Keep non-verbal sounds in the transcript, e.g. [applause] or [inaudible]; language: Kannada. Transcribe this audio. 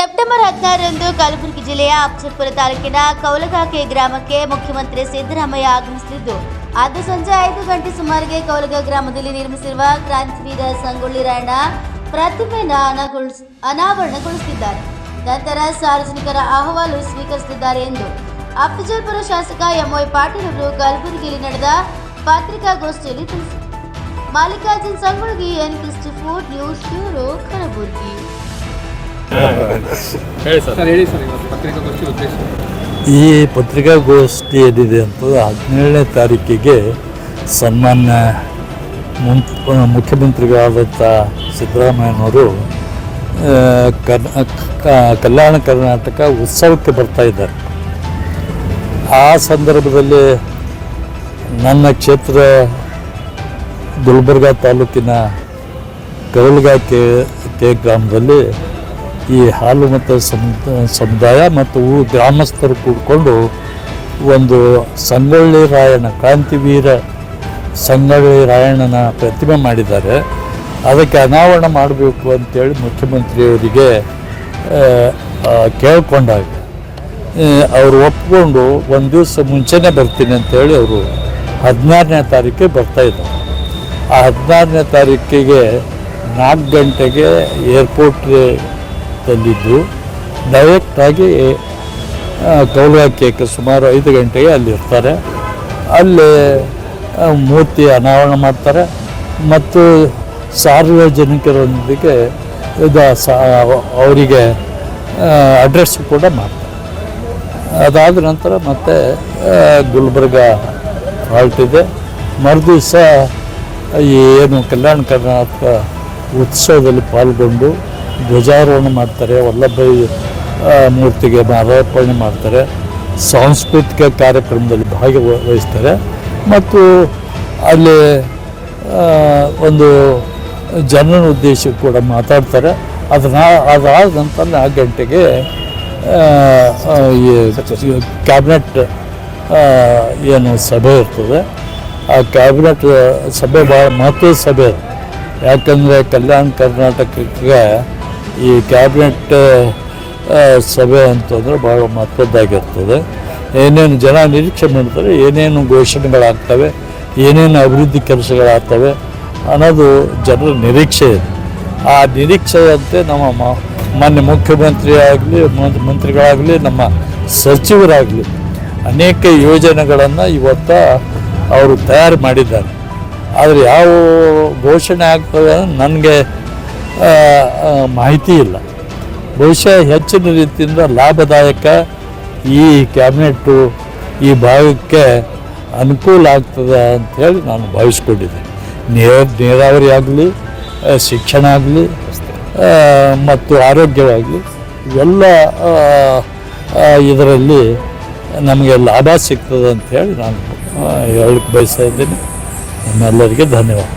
ಸೆಪ್ಟೆಂಬರ್ ಹದಿನಾರರಂದು ಕಲಬುರಗಿ ಜಿಲ್ಲೆಯ ಅಫಜಲ್ಪುರ ತಾಲೂಕಿನ ಕೌಲಗಾಕೆ ಗ್ರಾಮಕ್ಕೆ ಮುಖ್ಯಮಂತ್ರಿ ಸಿದ್ದರಾಮಯ್ಯ ಆಗಮಿಸಲಿದ್ದು, ಅದು ಸಂಜೆ ಐದು ಗಂಟೆ ಸುಮಾರಿಗೆ ಕೌಲಗ ಗ್ರಾಮದಲ್ಲಿ ನಿರ್ಮಿಸಿರುವ ಕ್ರಾಂತಿವೀರ ಸಂಗೊಳ್ಳಿ ರಾಯಣ್ಣ ಪ್ರತಿಮೆಯನ್ನು ಅನಾಗೊಳಿಸ ಅನಾವರಣಗೊಳಿಸಿದ್ದಾರೆ ನಂತರ ಸಾರ್ವಜನಿಕರ ಅಹವಾಲು ಸ್ವೀಕರಿಸಲಿದ್ದಾರೆ ಎಂದು ಅಫಜಲ್ಪುರ ಶಾಸಕ ಎಂವೈ ಪಾಟೀಲ್ ಅವರು ಕಲಬುರಗಿಯಲ್ಲಿ ನಡೆದ ಪತ್ರಿಕಾಗೋಷ್ಠಿಯಲ್ಲಿ ತಿಳಿಸಿದರು Mallikarjun Sangolli, N Christy four news bureau, Kalaburagi. [laughs] ಹೇಳಿ ಸರ್. ಸರ್ ಹೇಳಿ ಸರ್ ಇವತ್ತು ಪತ್ರಿಕಾಗೋಷ್ಠಿ ಉದ್ದೇಶ. ಈ ಪತ್ರಿಕಾಗೋಷ್ಠಿ ಏನಿದೆ ಅಂತ ಹದಿನೇಳನೇ ತಾರೀಕಿಗೆ ಸನ್ಮಾನ್ಯ ಮುನ್ ಮುಖ್ಯಮಂತ್ರಿಗಳಾದಂಥ ಸಿದ್ದರಾಮಯ್ಯನವರು ಕಲ್ಯಾಣ ಕರ್ನಾಟಕ ಉತ್ಸವಕ್ಕೆ ಬರ್ತಾ ಇದ್ದಾರೆ. ಆ ಸಂದರ್ಭದಲ್ಲಿ ನನ್ನ ಕ್ಷೇತ್ರ ಗುಲ್ಬರ್ಗ ತಾಲೂಕಿನ ಕೌಲ್ಗಾ ಕೆ ಕೆ ಗ್ರಾಮದಲ್ಲಿ ಈ ಹಾಲು ಮತ್ತು ಸಮುದ- ಸಮುದಾಯ ಮತ್ತು ಊರು ಗ್ರಾಮಸ್ಥರು ಕೂಡಿಕೊಂಡು ಒಂದು ಸಂಗೊಳ್ಳಿ ರಾಯಣ್ಣ, ಕ್ರಾಂತಿವೀರ ಸಂಗೊಳ್ಳಿ ರಾಯಣ್ಣನ ಪ್ರತಿಮೆ ಮಾಡಿದ್ದಾರೆ. ಅದಕ್ಕೆ ಅನಾವರಣ ಮಾಡಬೇಕು ಅಂತೇಳಿ ಮುಖ್ಯಮಂತ್ರಿಯವರಿಗೆ ಕೇಳಿಕೊಂಡಾಗ ಅವರು ಒಪ್ಪಿಕೊಂಡು ಒಂದು ದಿವಸ ಮುಂಚೆನೇ ಬರ್ತೀನಿ ಅಂತೇಳಿ ಅವರು ಹದಿನಾರನೇ ತಾರೀಕಿಗೆ ಬರ್ತಾಯಿದ್ದಾರೆ ಆ ಹದಿನಾರನೇ ತಾರೀಕಿಗೆ ನಾಲ್ಕು ಗಂಟೆಗೆ ಏರ್ಪೋರ್ಟ್ ತಂದಿದ್ದು ಡೈರೆಕ್ಟಾಗಿ ಕೌಲಾಕ್ಯಕ್ಕೆ ಸುಮಾರು ಐದು ಗಂಟೆಗೆ ಅಲ್ಲಿ ಇರ್ತಾರೆ. ಅಲ್ಲಿ ಮೂರ್ತಿ ಅನಾವರಣ ಮಾಡ್ತಾರೆ. ಮತ್ತು ಸಾರ್ವಜನಿಕರೊಂದಿಗೆ ಇದು ಅವರಿಗೆ ಅಡ್ರೆಸ್ ಕೂಡ ಮಾಡ್ತಾರೆ. ಅದಾದ ನಂತರ ಮತ್ತೆ ಗುಲ್ಬರ್ಗ ಹಾಲ್ಟ್ ಇದೆ. ಮರುದಿವಸ ಏನು ಕಲ್ಯಾಣ ಕರ್ನಾಟಕ ಉತ್ಸವದಲ್ಲಿ ಪಾಲ್ಗೊಂಡು ಧ್ವಜಾರೋಹಣ ಮಾಡ್ತಾರೆ ವಲ್ಲಭಾಯಿ ಮೂರ್ತಿಗೆ ಮಾಲಾರ್ಪಣೆ ಮಾಡ್ತಾರೆ, ಸಾಂಸ್ಕೃತಿಕ ಕಾರ್ಯಕ್ರಮದಲ್ಲಿ ಭಾಗವಹಿಸ್ತಾರೆ ಮತ್ತು ಅಲ್ಲಿ ಒಂದು ಜನರ ಉದ್ದೇಶ ಕೂಡ ಮಾತಾಡ್ತಾರೆ. ಅದನ್ನ, ಅದಾದ ನಂತರ ನಾಲ್ಕು ಗಂಟೆಗೆ ಈ ಕ್ಯಾಬಿನೆಟ್ ಏನು ಸಭೆ ಇರ್ತದೆ. ಆ ಕ್ಯಾಬಿನೆಟ್ ಸಭೆ ಭಾಳ ಮಹತ್ವದ ಸಭೆ. ಯಾಕಂದರೆ ಕಲ್ಯಾಣ ಕರ್ನಾಟಕಕ್ಕೆ ಈ ಕ್ಯಾಬಿನೆಟ್ ಸಭೆ ಅಂತಂದರೆ ಭಾಳ ಮಹತ್ವದ್ದಾಗಿರ್ತದೆ. ಏನೇನು ಜನ ನಿರೀಕ್ಷೆ ಮಾಡ್ತಾರೆ, ಏನೇನು ಘೋಷಣೆಗಳಾಗ್ತವೆ, ಏನೇನು ಅಭಿವೃದ್ಧಿ ಕೆಲಸಗಳಾಗ್ತವೆ ಅನ್ನೋದು ಜನರ ನಿರೀಕ್ಷೆ. ಇದೆ ಆ ನಿರೀಕ್ಷೆಯಂತೆ ನಮ್ಮ ಮಾನ್ಯ ಮುಖ್ಯಮಂತ್ರಿ ಆಗಲಿ ಮಂತ್ರಿಗಳಾಗಲಿ, ನಮ್ಮ ಸಚಿವರಾಗಲಿ ಅನೇಕ ಯೋಜನೆಗಳನ್ನು ಇವತ್ತ ಅವರು ತಯಾರು ಮಾಡಿದ್ದಾರೆ. ಆದರೆ ಯಾವ ಘೋಷಣೆ ಆಗ್ತದೆ ನನಗೆ ಮಾಹಿತಿ ಇಲ್ಲ. ಬಹುಶಃ ಹೆಚ್ಚಿನ ರೀತಿಯಿಂದ ಲಾಭದಾಯಕ ಈ ಕ್ಯಾಬಿನೆಟ್ಟು ಈ ಭಾಗಕ್ಕೆ ಅನುಕೂಲ ಆಗ್ತದೆ ಅಂಥೇಳಿ ನಾನು ಭಾವಿಸ್ಕೊಂಡಿದ್ದೆ ನೀರ ನೀರಾವರಿ ಆಗಲಿ ಶಿಕ್ಷಣ ಆಗಲಿ ಮತ್ತು ಆರೋಗ್ಯವಾಗಲಿ ಆ, ಇದರಲ್ಲಿ ನಮಗೆ ಲಾಭ ಸಿಗ್ತದೆ ಅಂಥೇಳಿ ನಾನು ಹೇಳಕ್ಕೆ ಬಯಸ್ತಾ ಇದ್ದೀನಿ. ನಿಮ್ಮೆಲ್ಲರಿಗೆ ಧನ್ಯವಾದ.